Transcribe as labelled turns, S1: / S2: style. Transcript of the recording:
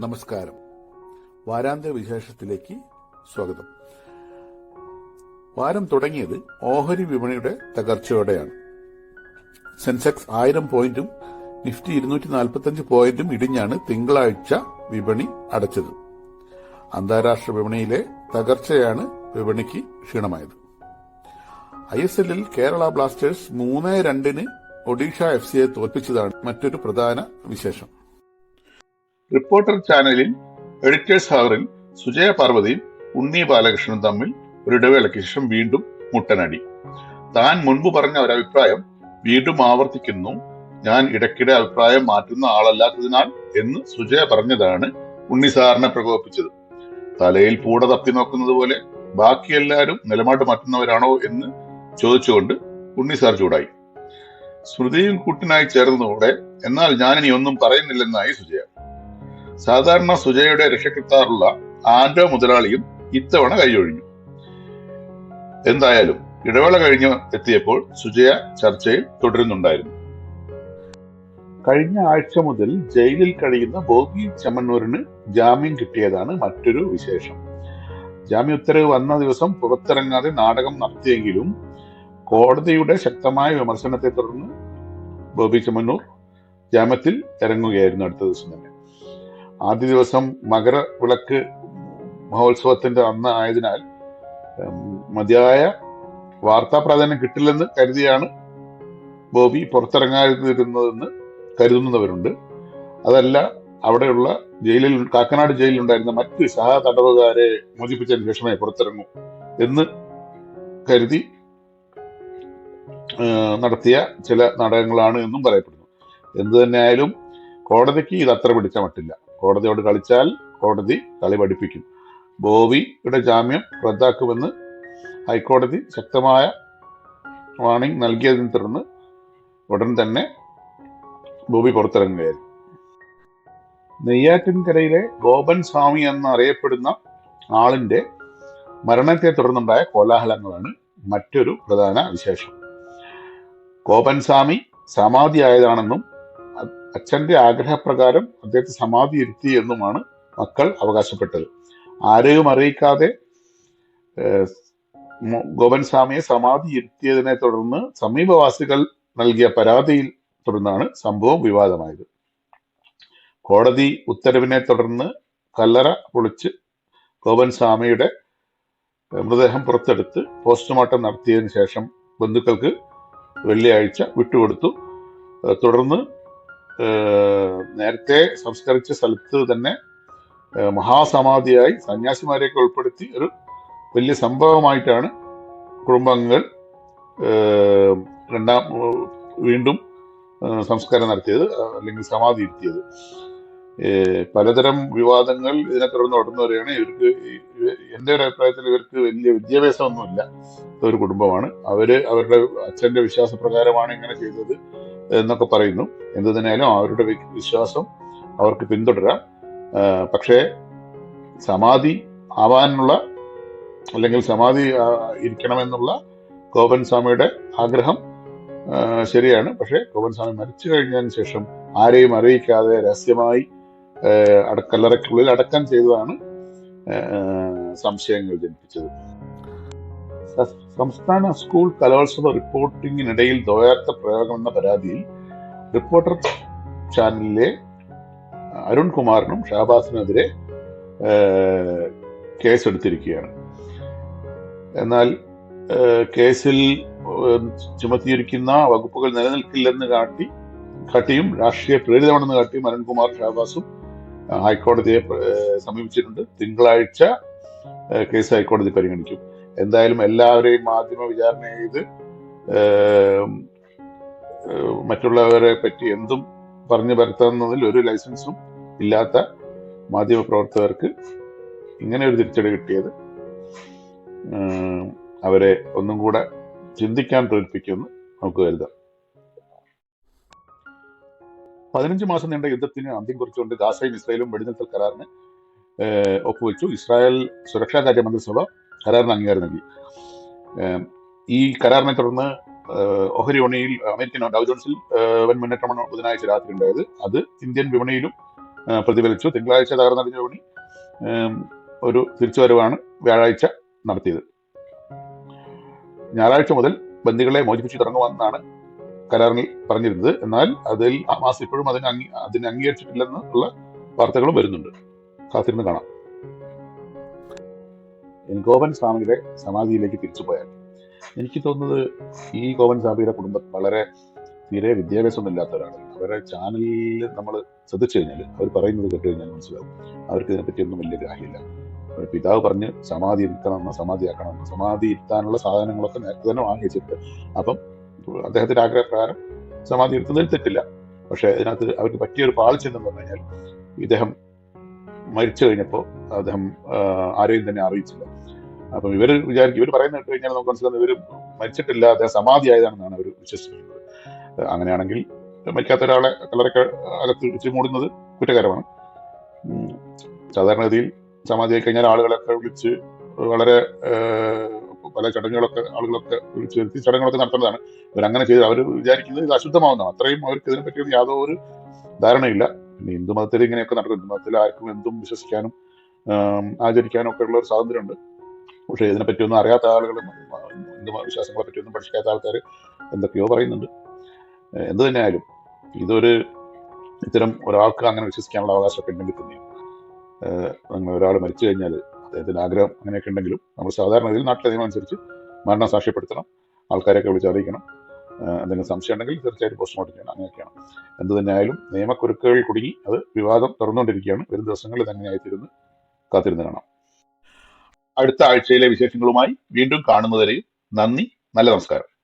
S1: നമസ്കാരം. വാരാന്ത്യ വിശേഷത്തിലേക്ക് സ്വാഗതം. വാരം തുടങ്ങിയത് ഓഹരി വിപണിയുടെ തകർച്ചയോടെയാണ്. സെൻസെക്സ് ആയിരം പോയിന്റും നിഫ്റ്റി ഇരുന്നൂറ്റി നാൽപ്പത്തഞ്ച് പോയിന്റും ഇടിഞ്ഞാണ് തിങ്കളാഴ്ച വിപണി അടച്ചത്. അന്താരാഷ്ട്ര വിപണിയിലെ തകർച്ചയാണ് വിപണിക്ക് ക്ഷീണമായത്. ഐ എസ് എല്ലിൽ കേരള ബ്ലാസ്റ്റേഴ്സ് മൂന്ന് രണ്ടിന് ഒഡീഷ എഫ് സിയെ തോൽപ്പിച്ചതാണ് മറ്റൊരു പ്രധാന വിശേഷം. റിപ്പോർട്ടർ ചാനലിൽ എഡിറ്റേഴ്സ് ഹവറിൽ സുജയ പാർവതിയും ഉണ്ണി ബാലകൃഷ്ണനും തമ്മിൽ ഒരു ഇടവേളയ്ക്ക് ശേഷം വീണ്ടും മുട്ടനടി. താൻ മുൻപ് പറഞ്ഞ ഒരു അഭിപ്രായം വീണ്ടും ആവർത്തിക്കുന്നു. ഞാൻ ഇടയ്ക്കിടെ അഭിപ്രായം മാറ്റുന്ന ആളല്ലാത്തതിനാൽ എന്ന് സുജയ പറഞ്ഞതാണ് ഉണ്ണി സാറിനെ പ്രകോപിപ്പിച്ചത്. തലയിൽ പൂട തപ്പി നോക്കുന്നത് പോലെ ബാക്കി എല്ലാവരും നിലപാട് മാറ്റുന്നവരാണോ എന്ന് ചോദിച്ചുകൊണ്ട് ഉണ്ണി സാർ ചൂടായി. സ്മൃതിയും കൂട്ടിനായി ചേർന്നതോടെ എന്നാൽ ഞാനിനി ഒന്നും പറയുന്നില്ലെന്നായി സുജയ. സാധാരണ സുജയുടെ രക്ഷകർത്താറുള്ള ആൻഡോ മുതലാളിയും ഇത്തവണ കൈയൊഴിഞ്ഞു. എന്തായാലും ഇടവേള കഴിഞ്ഞ് എത്തിയപ്പോൾ സുജയ ചർച്ചയിൽ തുടരുന്നുണ്ടായിരുന്നു. കഴിഞ്ഞ ആഴ്ച മുതൽ ജയിലിൽ കഴിയുന്ന ബോബി ചമ്മന്നൂരിന് ജാമ്യം കിട്ടിയതാണ് മറ്റൊരു വിശേഷം. ജാമ്യ ഉത്തരവ് വന്ന ദിവസം പുറത്തിറങ്ങാതെ നാടകം നടത്തിയെങ്കിലും കോടതിയുടെ ശക്തമായ വിമർശനത്തെ തുടർന്ന് ബോബി ചമ്മന്നൂർ ജാമ്യത്തിൽ ഇറങ്ങുകയായിരുന്നു അടുത്ത ദിവസം തന്നെ. ആദ്യ ദിവസം മകര വിളക്ക് മഹോത്സവത്തിന്റെ അന്ന് ആയതിനാൽ മതിയായ വാർത്താ പ്രാധാന്യം കിട്ടില്ലെന്ന് കരുതിയാണ് ബോബി പുറത്തിറങ്ങാതിരുന്നതെന്ന് കരുതുന്നവരുണ്ട്. അതല്ല അവിടെയുള്ള ജയിലിൽ കാക്കനാട് ജയിലിലുണ്ടായിരുന്ന മറ്റ് സഹ തടവുകാരെ മോചിപ്പിച്ചതിന് ശേഷമേ പുറത്തിറങ്ങൂ എന്ന് കരുതി നടത്തിയ ചില നാടകങ്ങളാണ് എന്നും പറയപ്പെടുന്നു. എന്തു തന്നെയായാലും കോടതിക്ക് ഇത് അത്ര പിടിച്ച മട്ടില്ല. കോടതിയോട് കളിച്ചാൽ കോടതി കളി പഠിപ്പിക്കും. ബോബിയുടെ ജാമ്യം റദ്ദാക്കുമെന്ന് ഹൈക്കോടതി ശക്തമായ വാണിംഗ് നൽകിയതിനെ തുടർന്ന് ഉടൻ തന്നെ ബോബി പുറത്തിറങ്ങുകയായിരുന്നു. നെയ്യാറ്റിൻകരയിലെ ഗോപൻ സ്വാമി എന്നറിയപ്പെടുന്ന ആളിന്റെ മരണത്തെ തുടർന്നുണ്ടായ കോലാഹലങ്ങളാണ് മറ്റൊരു പ്രധാന വിശേഷം. ഗോപൻ സ്വാമി സമാധിയായതാണെന്നും അച്ഛന്റെ ആഗ്രഹപ്രകാരം അദ്ദേഹത്തെ സമാധി ഇരുത്തി എന്നുമാണ് മക്കൾ അവകാശപ്പെട്ടത്. ആരെയും അറിയിക്കാതെ ഗോപൻ സ്വാമിയെ സമാധി ഇരുത്തിയതിനെ തുടർന്ന് സമീപവാസികൾ നൽകിയ പരാതിയിൽ തുടർന്നാണ് സംഭവം വിവാദമായത്. കോടതി ഉത്തരവിനെ തുടർന്ന് കല്ലറ പൊളിച്ച് ഗോപൻ സ്വാമിയുടെ മൃതദേഹം പുറത്തെടുത്ത് പോസ്റ്റ്മോർട്ടം നടത്തിയതിനു ശേഷം ബന്ധുക്കൾക്ക് വെള്ളിയാഴ്ച വിട്ടുകൊടുത്തു. തുടർന്ന് നേരത്തെ സംസ്കരിച്ച സ്ഥലത്ത് തന്നെ മഹാസമാധിയായി സന്യാസിമാരെയൊക്കെ ഉൾപ്പെടുത്തി ഒരു വലിയ സംഭവമായിട്ടാണ് കുടുംബാംഗങ്ങൾ രണ്ടാം വീണ്ടും സംസ്കാരം നടത്തിയത് അല്ലെങ്കിൽ സമാധി ഇരുത്തിയത്. പലതരം വിവാദങ്ങൾ ഇതിനെ തുടർന്ന് നടന്നു വരികയാണ് ഇവർക്ക് എന്റെ ഒരു അഭിപ്രായത്തിൽ ഇവർക്ക് വലിയ വിദ്യാഭ്യാസമൊന്നുമില്ല. ഒരു കുടുംബമാണ്. അവർ അവരുടെ അച്ഛന്റെ വിശ്വാസപ്രകാരമാണ് ഇങ്ങനെ ചെയ്തത് എന്നൊക്കെ പറയുന്നു. എന്തു തന്നെയാലും അവരുടെ വിശ്വാസം അവർക്ക് പിന്തുടരാം. പക്ഷേ സമാധി ആവാനുള്ള അല്ലെങ്കിൽ സമാധി ഇരിക്കണമെന്നുള്ള ഗോപൻ സ്വാമിയുടെ ആഗ്രഹം ശരിയാണ്. പക്ഷേ ഗോപൻ സ്വാമി മരിച്ചു കഴിഞ്ഞതിന് ശേഷം ആരെയും അറിയിക്കാതെ രഹസ്യമായി അടക്കല്ലറയ്ക്കുള്ളിൽ അടക്കം ചെയ്തതാണ് സംശയങ്ങൾ ജനിപ്പിച്ചത്. സംസ്ഥാന സ്കൂൾ കലോത്സവ റിപ്പോർട്ടിങ്ങിനിടയിൽ ദ്വയാർത്ഥ പ്രയോഗം എന്ന പരാതിയിൽ റിപ്പോർട്ടർ ചാനലിലെ അരുൺ കുമാറിനും ഷാബാസിനെതിരെ കേസെടുത്തിരിക്കുകയാണ്. എന്നാൽ കേസിൽ ചുമത്തിയിരിക്കുന്ന വകുപ്പുകൾ നിലനിൽക്കില്ലെന്ന് കാട്ടി കാട്ടിയും രാഷ്ട്രീയ പ്രേരിതമാണെന്ന് കാട്ടിയും അരുൺകുമാർ ഷാബാസും ഹൈക്കോടതിയെ സമീപിച്ചിട്ടുണ്ട്. തിങ്കളാഴ്ച കേസ് ഹൈക്കോടതി പരിഗണിക്കും. എന്തായാലും എല്ലാവരെയും മാധ്യമ വിചാരണ ചെയ്ത് മറ്റുള്ളവരെ പറ്റി എന്തും പറഞ്ഞു പരത്തുന്നതിൽ ഒരു ലൈസൻസും ഇല്ലാത്ത മാധ്യമ പ്രവർത്തകർക്ക് ഇങ്ങനെ ഒരു തിരിച്ചടി കിട്ടിയത് അവരെ ഒന്നും കൂടെ ചിന്തിക്കാൻ പ്രേരിപ്പിക്കുമെന്ന് നമുക്ക് കരുതാം. പതിനഞ്ച് മാസം നീണ്ട യുദ്ധത്തിന് അന്ത്യം കുറിച്ചുകൊണ്ട് ഗാസയും ഇസ്രായേലും വെടിനിർത്തൽ കരാറിന് ഒപ്പുവെച്ചു. ഇസ്രായേൽ സുരക്ഷാ കാര്യ മന്ത്രിസഭ കരാറിന് അംഗീകാരം നൽകി. ഈ കരാറിനെ തുടർന്ന് ഓഹരി വിപണിയിൽ അമേരിക്കൻ ഡൗ ജോൺസിൽ വൻ മുന്നേറ്റമാണ് ബുധനാഴ്ച രാത്രി ഉണ്ടായത്. അത് ഇന്ത്യൻ വിപണിയിലും പ്രതിഫലിച്ചു. തിങ്കളാഴ്ച തകർന്നടിഞ്ഞ വിപണി ഒരു തിരിച്ചുവരവാണ് വ്യാഴാഴ്ച നടത്തിയത്. ഞായറാഴ്ച മുതൽ ബന്ദികളെ മോചിപ്പിച്ചു തുടങ്ങുമെന്നാണ് കരാറിൽ പറഞ്ഞിരുന്നത്. എന്നാൽ അതിൽ ഹമാസ് ഇപ്പോഴും അതിന് അംഗീ അതിനെ അംഗീകരിച്ചിട്ടില്ലെന്നുള്ള വാർത്തകളും വരുന്നുണ്ട്. കാത്തിരുന്ന് കാണാം. എൻ ഗോപൻ സ്വാമിയുടെ സമാധിയിലേക്ക് തിരിച്ചു പോയാൽ എനിക്ക് തോന്നുന്നത് ഈ ഗോവൻ സാബിയുടെ കുടുംബം വളരെ തീരെ വിദ്യാഭ്യാസമൊന്നും ഇല്ലാത്തവരാണ് അവരുടെ ചാനലിൽ നമ്മൾ ശ്രദ്ധിച്ചു കഴിഞ്ഞാൽ അവർ പറയുന്നത് കേട്ട് കഴിഞ്ഞാൽ മനസ്സിലാവും. അവർക്ക് ഇതിനെപ്പറ്റിയൊന്നും വലിയ ഗ്രാഹ്യമില്ല. അവരുടെ പിതാവ് പറഞ്ഞ് സമാധി ഇരുത്തണം സമാധിയാക്കണം സമാധി ഇരുത്താനുള്ള സാധനങ്ങളൊക്കെ നേരത്തെ തന്നെ വാങ്ങിച്ചിട്ട് അപ്പം അദ്ദേഹത്തിന്റെ ആഗ്രഹപ്രകാരം സമാധി ഇരുത്തുന്നതിൽ തെറ്റില്ല. പക്ഷേ അതിനകത്ത് അവർക്ക് പറ്റിയ ഒരു പാളിച്ച എന്തെന്ന് പറഞ്ഞു കഴിഞ്ഞാൽ ഇദ്ദേഹം മരിച്ചു കഴിഞ്ഞപ്പോൾ അദ്ദേഹം ആരെയും തന്നെ അറിയിച്ചില്ല. അപ്പം ഇവർ വിചാരിക്കും ഇവർ പറയുന്നത് കേട്ട് കഴിഞ്ഞാൽ നമുക്ക് മനസ്സിലാകുന്നത് ഇവർ മരിച്ചിട്ടില്ല അദ്ദേഹം സമാധി ആയതാണെന്നാണ് അവർ വിശ്വസിക്കുന്നത് അങ്ങനെയാണെങ്കിൽ മരിക്കാത്ത ഒരാളെ കല്ലറയ്ക്ക് അകത്ത് വെച്ച് മൂടുന്നത് കുറ്റകരമാണ്. സാധാരണഗതിയിൽ സമാധി ആയി കഴിഞ്ഞാൽ ആളുകളൊക്കെ വിളിച്ച് വളരെ പല ചടങ്ങുകളൊക്കെ ആളുകളൊക്കെ വിളിച്ച് വരുത്തി ചടങ്ങുകളൊക്കെ നടത്തുന്നതാണ്. ഇവരങ്ങനെ ചെയ്ത് അവർ വിചാരിക്കുന്നത് ഇത് അശുദ്ധമാവുന്നതാണ്. അത്രയും അവർക്ക് ഇതിനെ പറ്റിയൊന്നും യാതൊരു ധാരണയില്ല. പിന്നെ ഹിന്ദു മതത്തിൽ ഇങ്ങനെയൊക്കെ നടക്കും. ഹിന്ദു മതത്തിൽ ആർക്കും എന്തും വിശ്വസിക്കാനും ആചരിക്കാനും ഒക്കെ ഉള്ള ഒരു സ്വാതന്ത്ര്യമുണ്ട്. പക്ഷേ ഇതിനെപ്പറ്റിയൊന്നും അറിയാത്ത ആളുകളും ഹിന്ദു വിശ്വാസങ്ങളെ പറ്റിയൊന്നും പഠിക്കാത്ത ആൾക്കാർ എന്തൊക്കെയോ പറയുന്നുണ്ട്. എന്തു തന്നെയായാലും ഇതൊരു ഇത്തരം ഒരാൾക്ക് അങ്ങനെ വിശ്വസിക്കാനുള്ള അവകാശമൊക്കെ ഉണ്ടെങ്കിൽ തന്നെയും അങ്ങനെ ഒരാൾ മരിച്ചു കഴിഞ്ഞാൽ അദ്ദേഹത്തിന്റെ ആഗ്രഹം അങ്ങനെയൊക്കെ ഉണ്ടെങ്കിലും നമ്മൾ സാധാരണ രീതിയിൽ നാട്ടിലെ നിയമം അനുസരിച്ച് മരണം സാക്ഷ്യപ്പെടുത്തണം ആൾക്കാരെയൊക്കെ വിളിച്ച് അറിയിക്കണം. എന്തെങ്കിലും സംശയം ഉണ്ടെങ്കിൽ തീർച്ചയായിട്ടും പോസ്റ്റ്മോർട്ടം ചെയ്യണം. അങ്ങനെയൊക്കെയാണ്. എന്ത് തന്നെയായാലും നിയമക്കുരുക്കുകളിൽ കുടുങ്ങി അത് വിവാദം തുറന്നുകൊണ്ടിരിക്കുകയാണ് വരും ദിവസങ്ങളിൽ തന്നെയായിത്തീരുന്ന് കാത്തിരുന്ന് കാണാം. അടുത്ത ആഴ്ചയിലെ വിശേഷങ്ങളുമായി വീണ്ടും കാണുന്നതുവരെയും നന്ദി നല്ല നമസ്കാരം.